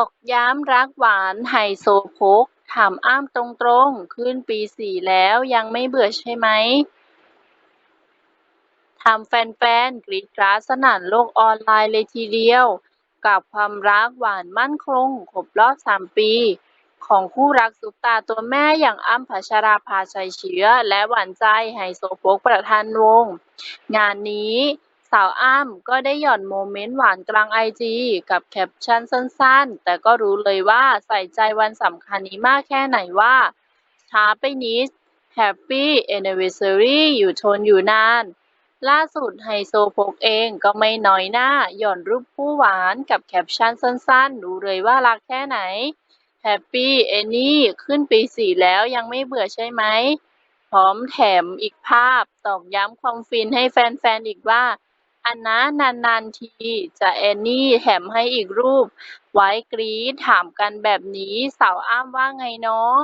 อกย้ำรักหวานไฮโซโพกถามอ้ำตรงๆ ขึ้นปีสี่แล้วยังไม่เบื่อใช่ไหมทำแฟนๆ กรี๊ดกราดสนั่นโลกออนไลน์เลยทีเดียว กับความรักหวานมั่นคงครบรอบ 3 ปี ของคู่รักซุปตาตัวแม่อย่างอ้ำพัชราภาชัยเชื้อ และหวานใจไฮโซโพกประธานวง งานนี้ สาวอ้ำก็ได้หย่อนโมเมนต์หวานกลางไอจีกับแคปชั่นสั้นๆ แต่ก็รู้เลยว่าใส่ใจวันสำคัญนี้มากแค่ไหนว่า ช้าไปนิด Happy Anniversary อยู่ทนอยู่นาน ล่าสุดไฮโซโพกเองก็ไม่น้อยหน้า หย่อนรูปคู่หวานกับแคปชั่นสั้นๆ รู้เลยว่ารักแค่ไหน Happy Annie ขึ้นปีสี่แล้วยังไม่เบื่อใช่ไหมพร้อมแถมอีกภาพตอกย้ำความฟินให้แฟนๆอีกว่า อันนะนานๆทีจะแอนนี่ แถมให้อีกรูป ไว้กรี๊ด ถามกันแบบนี้ สาวอ้ำว่าไงเนาะ